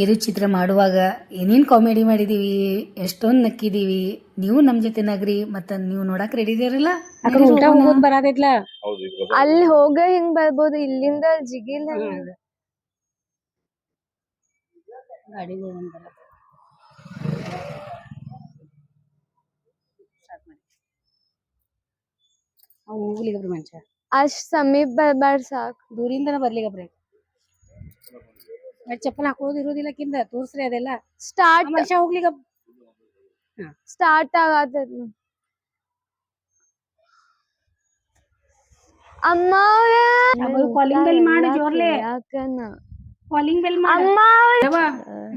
ಕಿರುಚಿತ್ರ ಮಾಡುವಾಗ ಏನೇನು ಕಾಮಿಡಿ ಮಾಡಿದೀವಿ ಎಷ್ಟೊಂದು ನಕ್ಕಿದೀವಿ ನೀವು ನಮ್ಮ ಜೊತೆ ನಗ್ರಿ ಮತ್ತ ನೀವು ನೋಡಕ್ ರೆಡಿ ಇದೀರಲ್ಲ. ಅಲ್ಲಿ ಹೋಗ ಹಿಂಗ್ ಬರ್ಬೋದು? ಇಲ್ಲಿಂದ ಜಿಗಿಲ್ ಅಷ್ಟ ಸಮೀಪ ಬರ್ಬಾರ್ದು ಸಾಕ್. ದೂರಿಂದನ ಬರ್ಲಿಕ್ಕೆ ಚಪ್ಪಲ್ ಹಾಕೊಳ್ಳೋದು ಇರೋದಿಲ್ಲ ಕಿಂದ ತೋರ್ಸ್ರಿ ಅದೆಲ್ಲ. ಸ್ಟಾರ್ಟ್ ಮನುಷ್ಯ ಹೋಗ್ಲಿಗ ಸ್ಟಾರ್ಟ್ ಆಗತ್ತದ ಕಾಲಿಂಗ್ ಬೆಲ್ ಮಾಡಿ ಜೋರ್ಲೆ. ಕಾಲಿಂಗ್ ಬೆಲ್ ಮಾಡ.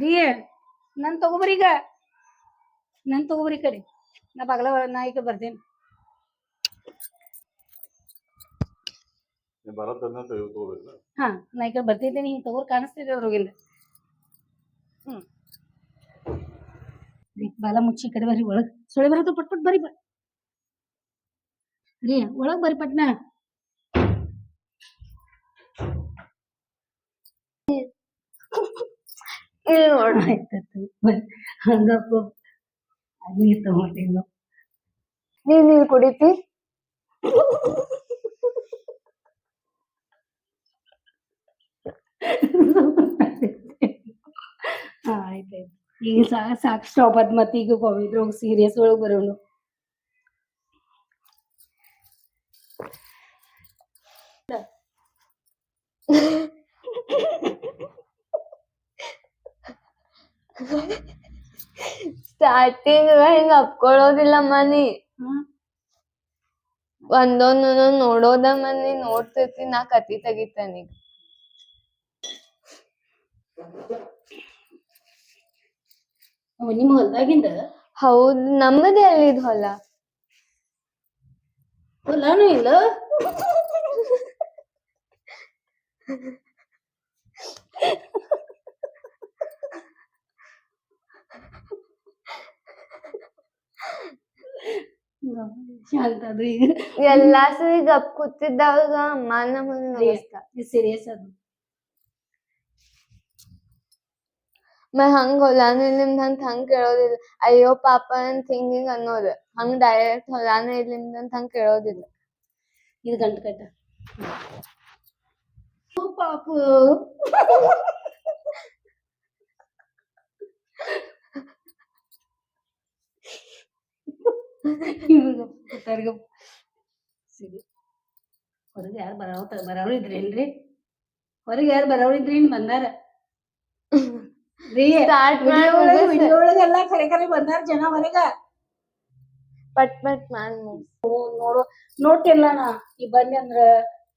ರೀ ನನ್ ತಗೋಬರಿ ಈಗ. ನನ್ ತಗೋಬರಿ ಕಡೆ. ನಾ ಬಗಲ ನಾ ಈಗ ಬರ್ತೇನೆ. ಹಾ ನಾ ಈಗ ಬರ್ತಿದ್ದೇನೆ ಹಿಂಗ್ ತಗೋರ್ ಕಾಣಿಸ್ತಿದೆ ಅವ್ರಿಗಿಂದ ಹ್ಮ್. ರೀ ಬಾಲ ಮುಚ್ಚಿ ಕಡೆ ಬರ್ರಿ ಒಳಗ್ ಸೊಳ್ಳೆ ಬರತ್ತ ಪಟ್ ಪಟ್ ಬರ್ರಿ ಬ. ರೀ ಒಳಗ್ ಬರ್ರಿ ಪಟ್ನ. ಹಂಗಪ್ಪ. ನೀರ್ ತಗೊಂಡೇನು ನೀನ್ ನೀರ್ ಕುಡಿತಿ? ಹಾ ಆಯ್ತಾಯ್ತು ಈಗ ಸಾಕ್ ಸಾಕ್ ಸ್ಟಾಪ್ ಆದ್ ಮತ್ತೆ ಈಗ ಪವಿತ್ರ ಸೀರಿಯಸ್ ಒಳಗೆ ಬರೋನು ಸ್ಟಾರ್ಟಿಂಗ್ ಹೆಂಗ್ ಅಪ್ಕೊಳ್ಳೋದಿಲ್ಲ ಮನಿ. ಒಂದೊಂದ್ ನೋಡೋದ ಮನಿ ನೋಡ್ತಿರ್ತೀನಿ ನಾ ಕತಿ ತೆಗಿತಾನೀಗ ನಿಮ್ಮ ಹೊಲ್ದಾಗಿಂದ? ಹೌದ್ ನಮ್ಮದೇ ಅಲ್ಲಿದ್ ಹೊಲ. ಹೊಲಾನು ಇಲ್ಲ? ಶಾಂತ ಅದು ಈಗ. ಎಲ್ಲಾ ಸರಿ ಗಪ್ ಕೂತಿದ್ದಾಗ ಅಮ್ಮ ನಮಗ್ ಸೀರಿಯಸ್ ಅದು ಮ ಹಂಗ ಹೊಲಾನು ಇಲ್ಲಿಂದ ಅಂತ ಹಂಗ್ ಕೇಳೋದಿಲ್ಲ ಅಯ್ಯೋ ಪಾಪ ಅಂತ ಹಿಂಗ ಹಿಂಗ ಅನ್ನೋದು ಹಂಗ್ ಡೈರೆಕ್ಟ್ ಹೊಲಾನು ಇಲ್ಲಿಂದ ಅಂತ ಹಂಗ್ ಕೇಳೋದಿಲ್ಲ ಇದು ಗಂಟು ಕಟ್ಟ ಪಾಪು ಹೊರಗೆ ಯಾರು ಬರಾವ ಬರೋರು ಇಲ್ರಿ ಹೊರಗೆ ಯಾರು ಬರೋರು ಇದ್ರಿ ಇನ್ ಬಂದಾರ ರೀ ಸ್ಟಾರ್ಟ್ ವಿಡಿಯೋ ವಿಡಿಯೋ ಒಳಗೆಲ್ಲ ಖರೆ ಖರೆ ಬಂದಾರ ಜನ ಹೊರಗ. ಪಟ್ ಪಟ್ ಮಾಡ್. ನೋಡು. ನೋಡ್ತಿಲ್ಲ ನಾ ಈ ಬನ್ನಿ ಅಂದ್ರ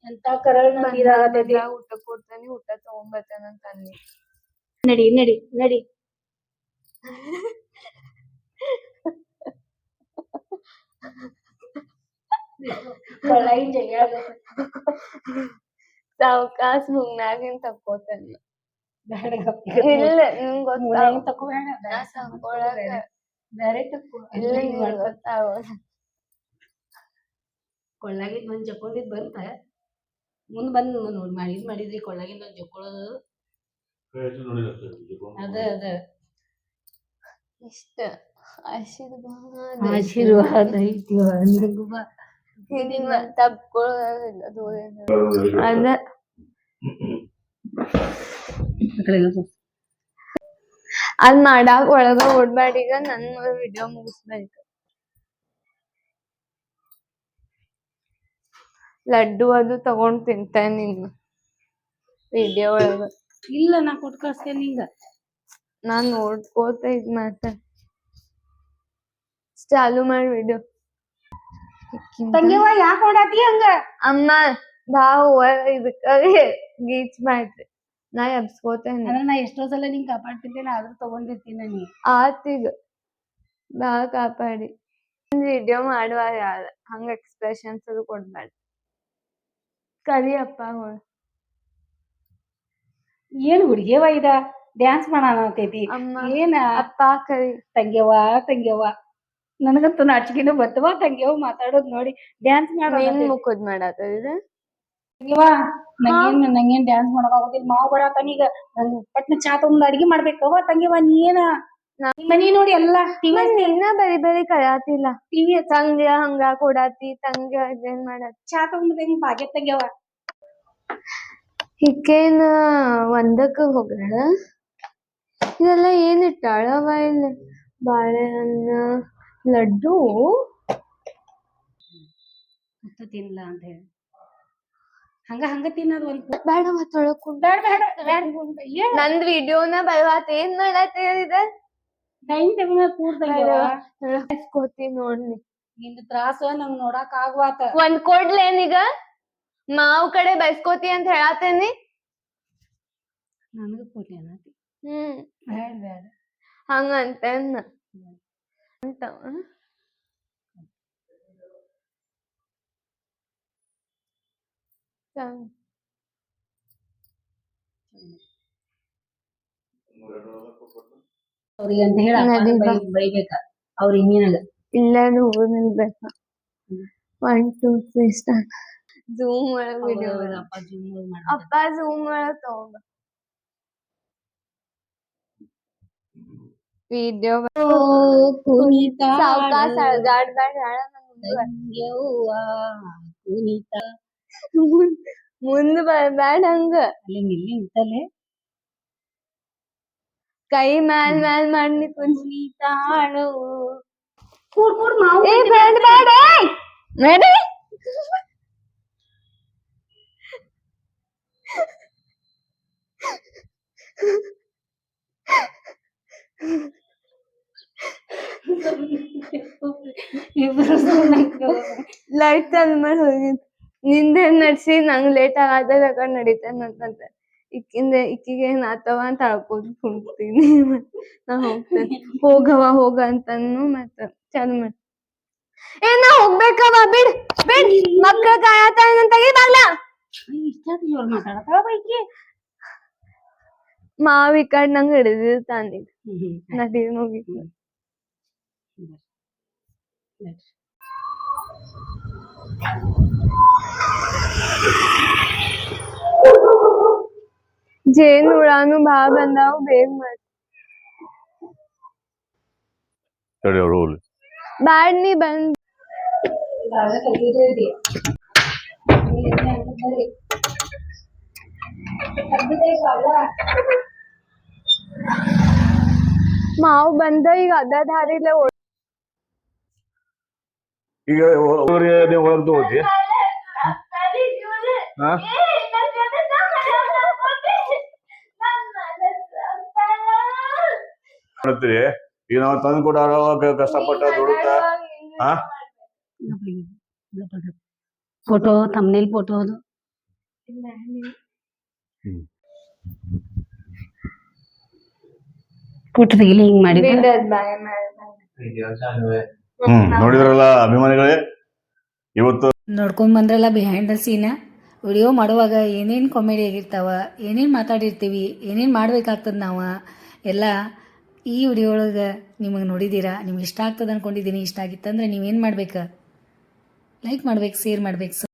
ಎಂತ ಕರಳ್ ನೀರಾಗತೈತಿ. ಊಟ ಕೊಡ್ತಾನೆ ಊಟ ತಗೊಂಬರ್ತಾನೆ ಅಂತ ಅನ್ನಿ. ನಡಿ ನಡಿ ನಡಿ. ಸಾವ್ಕಾಸ್ ಮುಗ್ನಾಗಿನ್ ತಕ್ಕೋತಾನೆ. ಗಪ್ಪ. ಇಲ್ಲ ನಿಂಗ್ ತಕೋಬೇಡ ಬ್ಯಾರೆ ತಕೋ ಇಲ್ಲ ಗೊತ್ತಾವ. ಕೊಳ್ಳಾಗಿದ್ ಒಂದ್ ಜಕ್ಕೊಂಡಿದ್ ಬಂತ. ಮುಂದ್ ಬಂದ್ ನೋಡ್ ಮಾಡಿದ್ ಮಾಡಿದ್ರಿ ಕೊಳ್ಳಾಗಿಂದ ಒಂದ್ ಜಕ್ಕೊಳ್ಳೋದು. ಅದ ಅದ. ಇಷ್ಟ. ಆಶೀರ್ವಾದ ಆಶೀರ್ವಾದ ಐತಿ ಅಂದಂಗ ಬಾ ನೋಡಿಲ್ಲ. ಅದ ಅದ್ ಮಾಡಾಕ ಒಳಗ ಓಡ್ಬ್ಯಾಡ ಈಗ ನನ್ನ ವಿಡಿಯೋ ಮುಗಿಸ್ಬೇಕು. ಲಡ್ಡು ಅದು ತಗೊಂಡ್ ತಿಂತೇನೆ ನೀನು ವಿಡಿಯೋ ಒಳಗ. ಇಲ್ಲ ನಾ ಕೊಟ್ ಕಳ್ಸ್ತೇನೆ ಹಿಂಗ ನಾನ್ ನೋಡ್ಕೋತ ಇದ್ ಮಾಡ್ತೆ. ಚಾಲು ಮಾಡಿ ವಿಡಿಯೋ ತಂಗಿವ ಯಾಕೆ ಹೊಡಾತಿ ಹಂಗ? ಅಮ್ಮ ಬಾ ಹೂವ ಇದಕ್ಕ ಗೀಚ್ ಮಾಡ್ರಿ. ನಾ ಎಬ್ಸ್ಕೋತೇನೆ ಅಂದ್ರೆ ನಾ ಎಷ್ಟೋ ಸಲ ನಿಂಗ್ ಕಾಪಾಡ್ತಿದ್ದೇನೆ ಆದ್ರೂ ತಗೊಂಡಿರ್ತೀನಿ ನೀ. ಆತೀಗ ಬಾ ಕಾಪಾಡಿ. ವಿಡಿಯೋ ಮಾಡುವ ಯಾರ ಹಂಗ ಎಕ್ಸ್ಪ್ರೆಷನ್ಸ್ ಅದು ಕೊಡ್ಬೇಡ. ಕರಿ ಅಪ್ಪಗಳು ಏನ್ ಹುಡ್ಗಿಯವ ಇದ? ಡ್ಯಾನ್ಸ್ ಮಾಡೋಣ ಅಂತೈತಿ. ಅಮ್ಮ ಏನ? ಅಪ್ಪ ಕರಿ. ತಂಗ್ಯವ್ವ ತಂಗ್ಯವ್ವ. ನನಗಂತೂ ನಾಚಿಕೆನೂ ಬರ್ತವ ತಂಗ್ಯವ್ ಮಾತಾಡೋದ್ ನೋಡಿ. ಡ್ಯಾನ್ಸ್ ನಿನ್ ಮಾಡೋಣ ಮುಖದ್ ಮಾಡತ್ತದ ನಂಗೇನ್ ನಂಗೇನ್ ಡ್ಯಾನ್ಸ್ ಮಾಡಕ್ ಆಗೋದಿಲ್ಲ. ಮಾವ್ ಬರಾತಾನ ಈಗ ನಂಗ್ ಪಟ್ನ ಚಾ ತಗೊಂಡ್ ಅಡಿಗೆ ಮಾಡ್ಬೇಕವ ತಂಗಿವ ನೀ ಏನ ನಿಮ್ ಮನಿ ನೋಡಿ ಎಲ್ಲಾ ಟಿವಿ ಮತ್ ನೀನ ಬರಿ ಬರಿ ಕಳಾತಿಲ್ಲ ಟಿವಿ ತಂಗ ಹಂಗ ಕೊಡಾತಿ ತಂಗ ಇದೇನ್ ಮಾಡಾತಿ. ಚಾ ತಗೊಂಡ್ ಹೆಂಗ್ ಭಾಗ್ಯ ತಂಗ್ಯವ ಈಕೇನ ಒಂದಕ್ಕ ಹೋಗ್ಯಾಳ. ಇದೆಲ್ಲ ಏನ್ ಇಟ್ಟಾಳವ ಇಲ್ಲಿ? ಬಾಳೆಹಣ್ಣ ಲಡ್ಡು. ತಿನ್ಲ ಅಂತ ಹೇಳಿ. ಹಂಗ ಹಂಗ ತಿನ್ನೋದು ಒಂದ್ ಬೇಡ ತೊಳಕು ಬ್ಯಾಡ ಬೇಡ ಬ್ಯಾಡ ಏನ್? ನಂದ್ ವಿಡಿಯೋನ ಬೈವಾತ್ ಏನ್ ಮಾಡತ್ತೆ ಇದೆ ಟೈಮ್ ಟೈಮ್ ತೊಳಸ್ಕೋತಿ ನೋಡ್ನಿ. ನಿಂದ ತ್ರಾಸ ನಂಗ್ ನೋಡಾಕ್ ಆಗ್ವಾತ. ಒಂದ್ ಕೊಡ್ಲೇನೀಗ ಮಾವ್ ಕಡೆ ಬೈಸ್ಕೋತಿ ಅಂತ ಹೇಳತ್ತೇನಿ ನನಗ ಕೊಡ್ಲಿ ಅನ್ನತಿ ಹ್ಮ್. ಬೇಡ ಬ್ಯಾಡ ಅಂತ. ಅಂತವ ಅವ್ರಿಗೆ ಅಂತ ಹೇಳಿ ಬೈಬೇಕ ಅವ್ರ ಇಲ್ಲ ನಿಲ್ಬೇಕ one two three start zoom ಒಳಗ್ ವಿಡಿಯೋ ಅಪ್ಪ ಜೂಮ್ ಒಳಗ್ ವಿಡಿಯೋ ಕುಣಿತ ಸಾವ್ಕಾಸ್ ಅಳ್ಗಾಡ್ಬೇಡ ಹೇಳ ತಂಗ್ಯವ್ವ ಕುಣಿತ ಮುಂದ್ ಮುಂದ್ ಬರ್ಬ್ಯಾಡ ಹಂಗ ಅಲ್ಲಿ ನಿಲ್ಲಿ ನಿಂತಲ್ಲೇ ಕೈ ಮ್ಯಾಲ್ ಮ್ಯಾಲ್ ಮಾಡಿ ಕುಂತ್ ಕುಣಿತಾಳು ಕೂಡ್ ಕೂಡ್ ಮಾವು ಏ ಬೇಡ ಬೇಡ ನಡಿ ಇಬ್ರು ಸುಮ್ನೆ ಕೂತ್ಕೊಳ್ಳಿ. ಲೈಟ್ ಚಾಲು ಮಾಡಿ ಹೋಗಿದ್ ನಿಂದೆ ನಡೆಸಿ ನಂಗ್ ಲೇಟ್ ಆಗದ ತಕೊಂಡ್ ಅಂತಂತ ಇಕ್ಕಿಂದ ಇಕ್ಕಿಗೆ ಏನ್ ಆತವ ಅಂತ ಅಳ್ಕೋದ್ ಕುಂತೀನಿ ನಾ ಹೋಗ್ತೇನೆ. ಹೋಗವ ಹೋಗ ಅಂತನು ಮತ್ತ ಚಾಲು ಮಾಡಿ. ಏ ನಾ ಹೋಗ್ಬೇಕವ ಬಿಡ್ ಬಿಡ್. ಮಕ್ಳ ಕಾಯತಾವ ನನ್ ತೆಗಿ ಬಾಗ್ಲ. ಮಾವ್ ಕಡೆ ನಂಗ್ ಹಿಡಿದಿರ್ತಾನ ನಡಿ ಹೋಗಿ ಜೇನ್ ಹುಳಾನು ಭಾಳ ಬಂದಾವು ಬೇಗ ಮಾಡಿ ತಡಿ ಅವ್ರು ಹೋಗ್ಲಿ ಬ್ಯಾಡ್ ನೀ ಬಂದ್ ಮಾವು ಬಂದ ಈಗ ಅದ ದಾರಿಲೆ ಓಡ್ ಈಗ ಅವ್ರಿಗೆ ನೀವು ಹೊರಗೆ ಹೋಗಿ ಹಾ ಮಾಡ್ತೀರಿ? ಈಗ ನಾವು ತಂದು ಕೊಡಾರ ಕಷ್ಟಪಟ್ಟ ದುಡುತ್ತ ಹಾ ಫೋಟೋ ತಮ್ಮನೇಲಿ ಫೋಟೋ ಅದು. ಫೋಟೋ ತೆಗಿಲಿ ಹಿಂಗ್ ಮಾಡಿದ್ರೆ? ಹ್ಮ್ ನೋಡಿದ್ರಲ್ಲ ಅಭಿಮಾನಿಗಳೇ? ಇವತ್ತು ನೋಡ್ಕೊಂಡ್ ಬಂದ್ರಲ್ಲ ಬಿಹೈಂಡ್ ದ ಸೀನ್ ವಿಡಿಯೋ ಮಾಡುವಾಗ ಏನೇನು ಕಾಮಿಡಿ ಆಗಿರ್ತಾವ ಏನೇನ್ ಮಾತಾಡಿರ್ತೀವಿ ಏನೇನ್ ಮಾಡ್ಬೇಕಾಗ್ತದ ನಾವು ಎಲ್ಲ ಈ ವಿಡಿಯೋ ಒಳಗೆ ನಿಮಗೆ ನೋಡಿದ್ದೀರಾ ನಿಮ್ಗೆ ಇಷ್ಟ ಆಗ್ತದೆ ಅಂದ್ಕೊಂಡಿದ್ದೀನಿ ಇಷ್ಟ ಆಗಿತ್ತಂದ್ರೆ ನೀವೇನು ಮಾಡ್ಬೇಕು? ಲೈಕ್ ಮಾಡ್ಬೇಕು ಶೇರ್ ಮಾಡ್ಬೇಕು